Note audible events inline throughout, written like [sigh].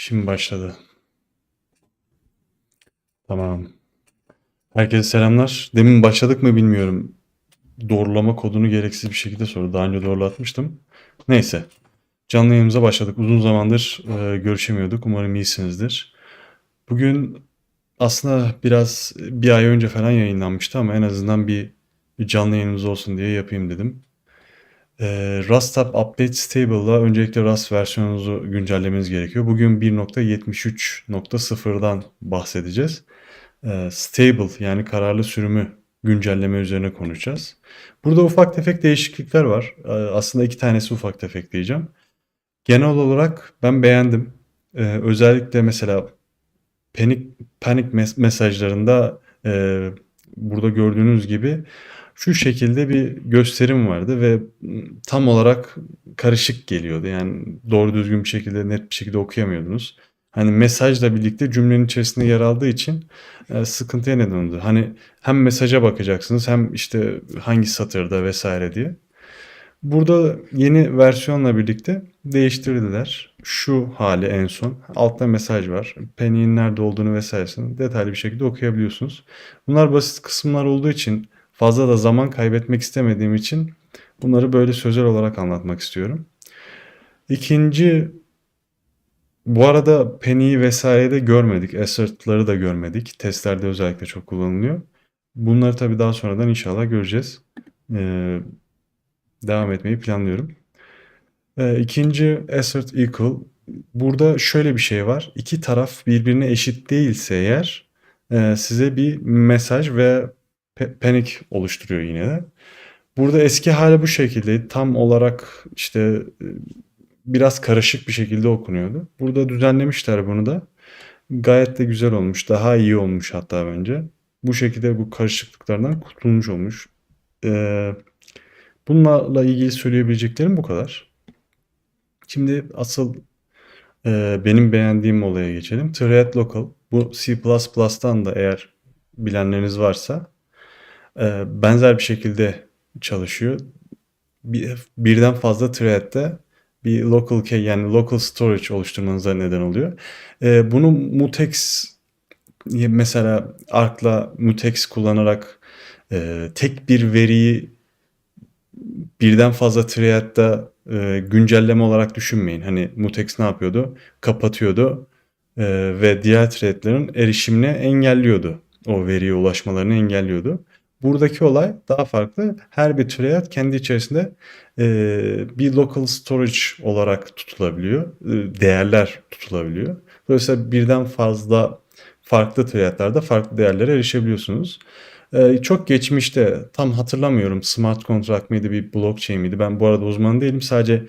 Şimdi başladı. Tamam. Herkese selamlar. Demin başladık mı bilmiyorum. Doğrulama kodunu gereksiz bir şekilde sordu. Daha önce doğrulatmıştım. Neyse. Canlı yayınımıza başladık. Uzun zamandır e, görüşemiyorduk. Umarım iyisinizdir. Bugün aslında biraz bir ay önce falan yayınlanmıştı ama en azından bir, bir canlı yayınımız olsun diye yapayım dedim. Ee, Rust App Update Stable'la öncelikle Rust versiyonunuzu güncellemeniz gerekiyor. Bugün 1.73.0'dan bahsedeceğiz. Ee, stable yani kararlı sürümü güncelleme üzerine konuşacağız. Burada ufak tefek değişiklikler var. Ee, aslında iki tanesi ufak tefek diyeceğim. Genel olarak ben beğendim. Ee, özellikle mesela panic, panic mes- mesajlarında e, burada gördüğünüz gibi şu şekilde bir gösterim vardı ve tam olarak karışık geliyordu. Yani doğru düzgün bir şekilde net bir şekilde okuyamıyordunuz. Hani mesajla birlikte cümlenin içerisinde yer aldığı için e, sıkıntıya neden oldu. Hani hem mesaja bakacaksınız hem işte hangi satırda vesaire diye. Burada yeni versiyonla birlikte değiştirdiler. Şu hali en son. Altta mesaj var. Penny'in nerede olduğunu vesairesini detaylı bir şekilde okuyabiliyorsunuz. Bunlar basit kısımlar olduğu için fazla da zaman kaybetmek istemediğim için bunları böyle sözel olarak anlatmak istiyorum. İkinci bu arada Penny'yi vesairede görmedik. Assert'ları da görmedik. Testlerde özellikle çok kullanılıyor. Bunları tabii daha sonradan inşallah göreceğiz. Ee, devam etmeyi planlıyorum. Ee, ikinci assert equal. Burada şöyle bir şey var. İki taraf birbirine eşit değilse eğer e, size bir mesaj ve pe- panic oluşturuyor yine de. Burada eski hali bu şekilde tam olarak işte e, biraz karışık bir şekilde okunuyordu. Burada düzenlemişler bunu da. Gayet de güzel olmuş. Daha iyi olmuş hatta bence. Bu şekilde bu karışıklıklardan kurtulmuş olmuş. Ee, bunlarla ilgili söyleyebileceklerim bu kadar. Şimdi asıl e, benim beğendiğim olaya geçelim. Thread Local. Bu C++'tan da eğer bilenleriniz varsa e, benzer bir şekilde çalışıyor. Bir, birden fazla thread'de bir local key yani local storage oluşturmanıza neden oluyor. E, bunu mutex mesela Arc'la mutex kullanarak e, tek bir veriyi birden fazla thread'da e, güncelleme olarak düşünmeyin. Hani mutex ne yapıyordu? Kapatıyordu e, ve diğer threadlerin erişimini engelliyordu. O veriye ulaşmalarını engelliyordu. Buradaki olay daha farklı. Her bir thread kendi içerisinde e, bir local storage olarak tutulabiliyor. E, değerler tutulabiliyor. Dolayısıyla birden fazla farklı threadlerde farklı değerlere erişebiliyorsunuz. E, çok geçmişte tam hatırlamıyorum smart contract mıydı bir blockchain miydi? Ben bu arada uzman değilim. Sadece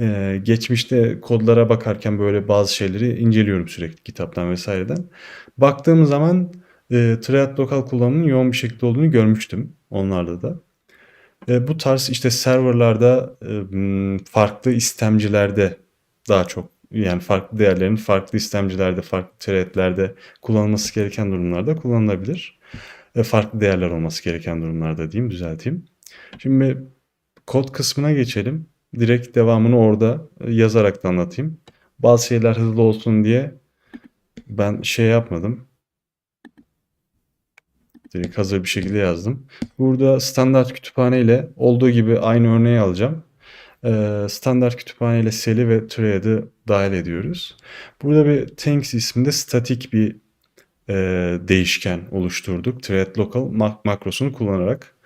e, geçmişte kodlara bakarken böyle bazı şeyleri inceliyorum sürekli kitaptan vesaireden. Baktığım zaman e, thread lokal kullanımının yoğun bir şekilde olduğunu görmüştüm onlarda da. E, bu tarz işte serverlarda e, m, farklı istemcilerde daha çok yani farklı değerlerin farklı istemcilerde, farklı threadlerde kullanılması gereken durumlarda kullanılabilir. E, farklı değerler olması gereken durumlarda diyeyim, düzelteyim. Şimdi kod kısmına geçelim. Direkt devamını orada e, yazarak da anlatayım. Bazı şeyler hızlı olsun diye ben şey yapmadım. Direkt hazır bir şekilde yazdım. Burada standart kütüphane ile olduğu gibi aynı örneği alacağım. Ee, standart kütüphane ile Sel'i ve Thread'i dahil ediyoruz. Burada bir Things isminde statik bir e, değişken oluşturduk. Thread local mak- makrosunu kullanarak.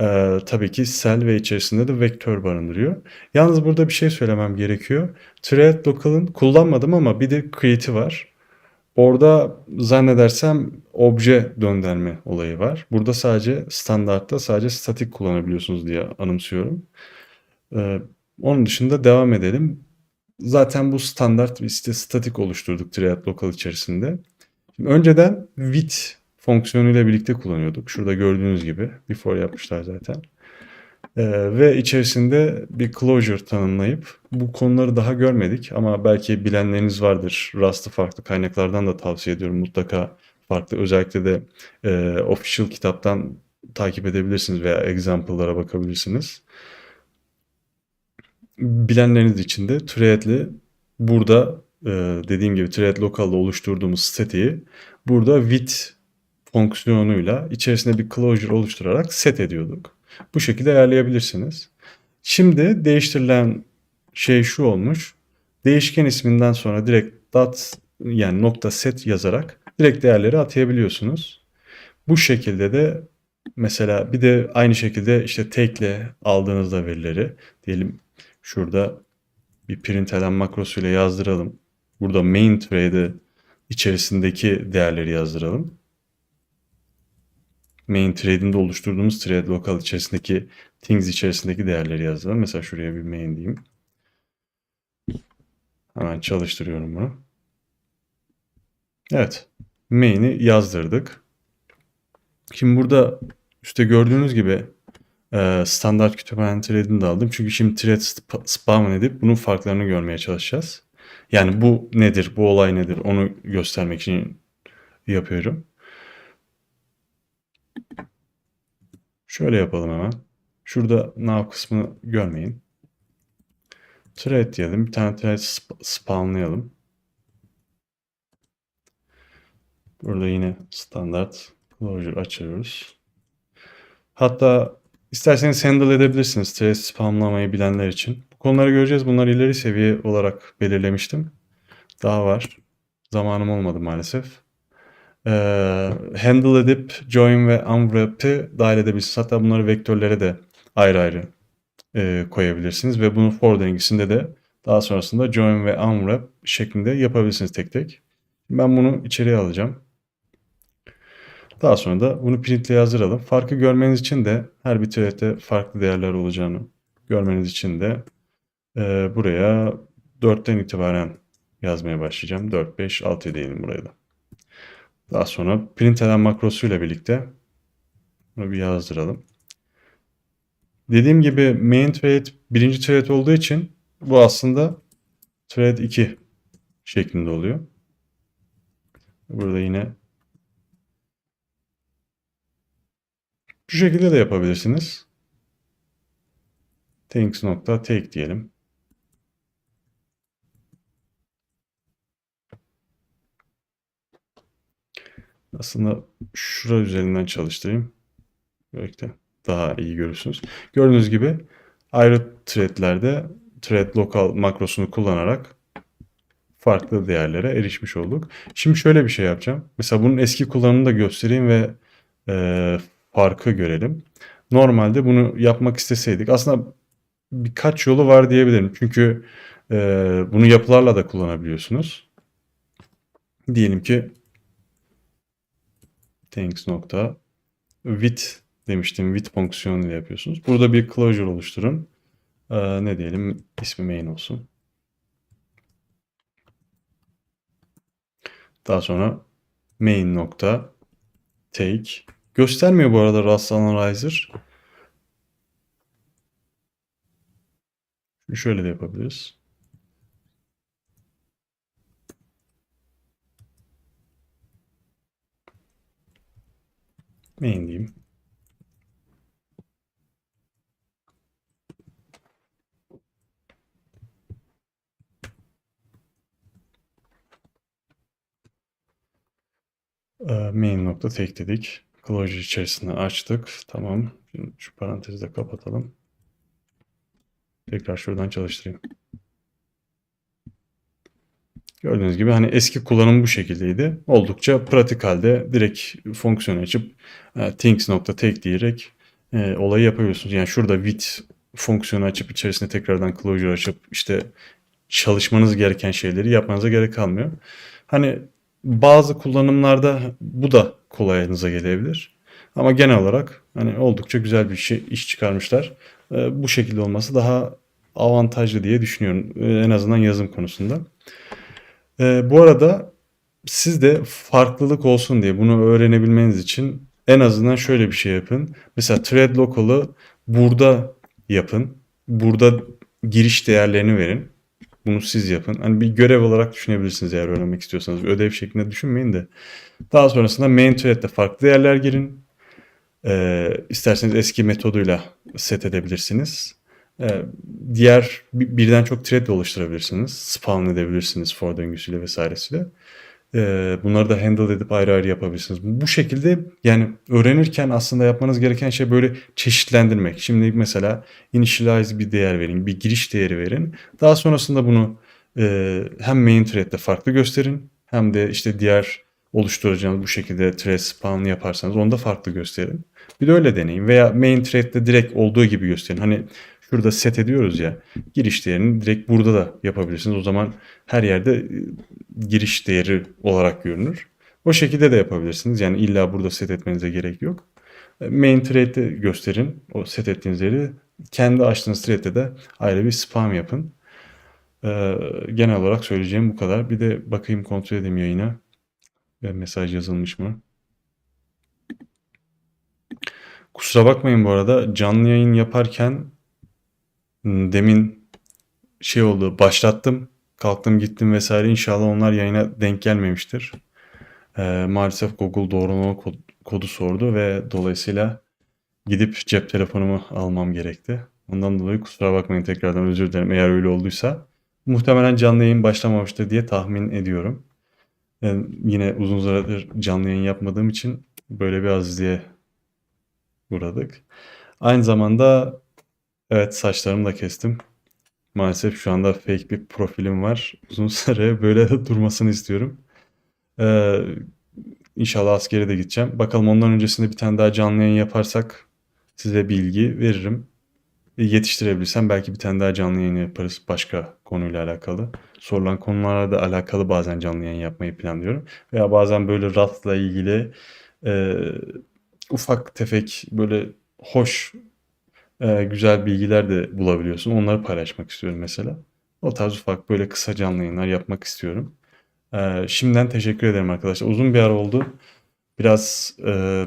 Ee, tabii ki cell ve içerisinde de vektör barındırıyor. Yalnız burada bir şey söylemem gerekiyor. Thread local'ın kullanmadım ama bir de create'i var. Orada zannedersem obje döndürme olayı var. Burada sadece standartta sadece statik kullanabiliyorsunuz diye anımsıyorum. Ee, onun dışında devam edelim. Zaten bu standart işte statik oluşturduk Triad Local içerisinde. Şimdi önceden with fonksiyonuyla birlikte kullanıyorduk. Şurada gördüğünüz gibi before yapmışlar zaten. Ee, ve içerisinde bir closure tanımlayıp bu konuları daha görmedik ama belki bilenleriniz vardır. Rust'ı farklı kaynaklardan da tavsiye ediyorum. Mutlaka farklı özellikle de e, official kitaptan takip edebilirsiniz veya example'lara bakabilirsiniz. Bilenleriniz için de Thread'li burada e, dediğim gibi thread local'da oluşturduğumuz statiği burada with fonksiyonuyla içerisinde bir closure oluşturarak set ediyorduk. Bu şekilde ayarlayabilirsiniz. Şimdi değiştirilen şey şu olmuş. Değişken isminden sonra direkt dot yani nokta set yazarak direkt değerleri atayabiliyorsunuz. Bu şekilde de mesela bir de aynı şekilde işte take ile aldığınızda verileri diyelim şurada bir println makrosuyla yazdıralım. Burada main thread'i içerisindeki değerleri yazdıralım. Main thread'inde oluşturduğumuz thread lokal içerisindeki things içerisindeki değerleri yazdıralım. Mesela şuraya bir main diyeyim. Hemen çalıştırıyorum bunu. Evet. Main'i yazdırdık. Şimdi burada üstte gördüğünüz gibi e, standart kütüphane thread'ini de aldım. Çünkü şimdi thread sp- spawn edip bunun farklarını görmeye çalışacağız. Yani bu nedir, bu olay nedir onu göstermek için yapıyorum. Şöyle yapalım hemen. Şurada now kısmını görmeyin. Thread diyelim. Bir tane thread sp- spawnlayalım. Burada yine standart closure açıyoruz. Hatta isterseniz handle edebilirsiniz thread spamlamayı bilenler için. Bu konuları göreceğiz. Bunları ileri seviye olarak belirlemiştim. Daha var. Zamanım olmadı maalesef. Ee, handle edip join ve unwrap'i dahil edebilirsiniz. Hatta bunları vektörlere de ayrı ayrı e, koyabilirsiniz. Ve bunu for dengisinde de daha sonrasında join ve unwrap şeklinde yapabilirsiniz tek tek. Ben bunu içeriye alacağım. Daha sonra da bunu printle yazdıralım. Farkı görmeniz için de her bir thread'de farklı değerler olacağını görmeniz için de e, buraya 4'ten itibaren yazmaya başlayacağım. 4, 5, 6 diyelim buraya da. Daha sonra println makrosuyla birlikte bunu bir yazdıralım. Dediğim gibi main thread birinci thread olduğu için bu aslında thread 2 şeklinde oluyor. Burada yine Şu şekilde de yapabilirsiniz. Things nokta take diyelim. Aslında şura üzerinden çalıştırayım. Böylelikle daha iyi görürsünüz. Gördüğünüz gibi ayrı threadlerde thread local makrosunu kullanarak farklı değerlere erişmiş olduk. Şimdi şöyle bir şey yapacağım. Mesela bunun eski kullanımını da göstereyim ve e, farkı görelim. Normalde bunu yapmak isteseydik aslında birkaç yolu var diyebilirim. Çünkü e, bunu yapılarla da kullanabiliyorsunuz. Diyelim ki thanks nokta with demiştim. With fonksiyonuyla yapıyorsunuz. Burada bir closure oluşturun. Ee, ne diyelim? ismi main olsun. Daha sonra main nokta take Göstermiyor bu arada Rust Analyzer. Şöyle de yapabiliriz. Main diyeyim. Ee, main nokta tek dedik. Clojure içerisinde açtık. Tamam. Şimdi şu parantezi de kapatalım. Tekrar şuradan çalıştırayım. Gördüğünüz gibi hani eski kullanım bu şekildeydi. Oldukça pratik halde direkt fonksiyon açıp e, things.take diyerek e, olayı yapabiliyorsunuz. Yani şurada with fonksiyonu açıp içerisinde tekrardan closure açıp işte çalışmanız gereken şeyleri yapmanıza gerek kalmıyor. Hani bazı kullanımlarda bu da kolayınıza gelebilir. Ama genel olarak hani oldukça güzel bir şey iş çıkarmışlar. E, bu şekilde olması daha avantajlı diye düşünüyorum. E, en azından yazım konusunda. E, bu arada siz de farklılık olsun diye bunu öğrenebilmeniz için en azından şöyle bir şey yapın. Mesela thread local'ı burada yapın. Burada giriş değerlerini verin. Bunu siz yapın. Hani bir görev olarak düşünebilirsiniz eğer öğrenmek istiyorsanız. Bir ödev şeklinde düşünmeyin de. Daha sonrasında main thread'de farklı değerler girin. Ee, isterseniz eski metoduyla set edebilirsiniz. Eee, diğer bi birden çok thread de oluşturabilirsiniz. Spawn edebilirsiniz for döngüsüyle vs.siyle. Eee, bunları da handle edip ayrı ayrı yapabilirsiniz. Bu şekilde yani öğrenirken aslında yapmanız gereken şey böyle çeşitlendirmek. Şimdi mesela initialize bir değer verin, bir giriş değeri verin. Daha sonrasında bunu eee, hem main thread'de farklı gösterin hem de işte diğer oluşturacağınız bu şekilde thread spawn yaparsanız onu da farklı gösterin. Bir de öyle deneyin veya main thread'de direkt olduğu gibi gösterin. Hani şurada set ediyoruz ya giriş değerini direkt burada da yapabilirsiniz. O zaman her yerde e, giriş değeri olarak görünür. O şekilde de yapabilirsiniz. Yani illa burada set etmenize gerek yok. E, Main thread'de gösterin o set ettiğiniz yeri. Kendi açtığınız thread'de de ayrı bir spam yapın. Ee, genel olarak söyleyeceğim bu kadar. Bir de bakayım kontrol edeyim yayına. Ve mesaj yazılmış mı? Kusura bakmayın bu arada canlı yayın yaparken demin şey oldu başlattım kalktım gittim vesaire inşallah onlar yayına denk gelmemiştir. Ee, maalesef Google doğrulama kod- kodu sordu ve dolayısıyla gidip cep telefonumu almam gerekti. Ondan dolayı kusura bakmayın tekrardan özür dilerim eğer öyle olduysa. Muhtemelen canlı yayın başlamamıştır diye tahmin ediyorum. Yani yine uzun zamandır canlı yayın yapmadığım için böyle bir azizliğe uğradık. Aynı zamanda evet saçlarımı da kestim. Maalesef şu anda fake bir profilim var. Uzun [laughs] süre böyle durmasını istiyorum. Ee, inşallah askere de gideceğim. Bakalım ondan öncesinde bir tane daha canlı yayın yaparsak size bilgi veririm. E, Yetiştirebilirsem belki bir tane daha canlı yayın yaparız başka konuyla alakalı. Sorulan konularla da alakalı bazen canlı yayın yapmayı planlıyorum. Veya bazen böyle RAT'la ilgili e, ufak tefek böyle hoş e, güzel bilgiler de bulabiliyorsun. Onları paylaşmak istiyorum mesela. O tarz ufak böyle kısa canlı yayınlar yapmak istiyorum. E, şimdiden teşekkür ederim arkadaşlar. Uzun bir ara oldu. Biraz e,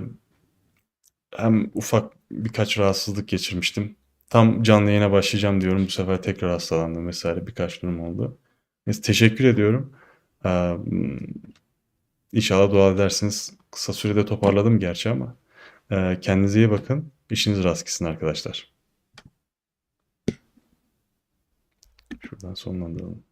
hem ufak birkaç rahatsızlık geçirmiştim. Tam canlı yayına başlayacağım diyorum. Bu sefer tekrar hastalandım vesaire birkaç durum oldu. Neyse, teşekkür ediyorum. Ee, inşallah dua edersiniz. Kısa sürede toparladım gerçi ama. Ee, kendinize iyi bakın. İşiniz rast gitsin arkadaşlar. Şuradan sonlandıralım.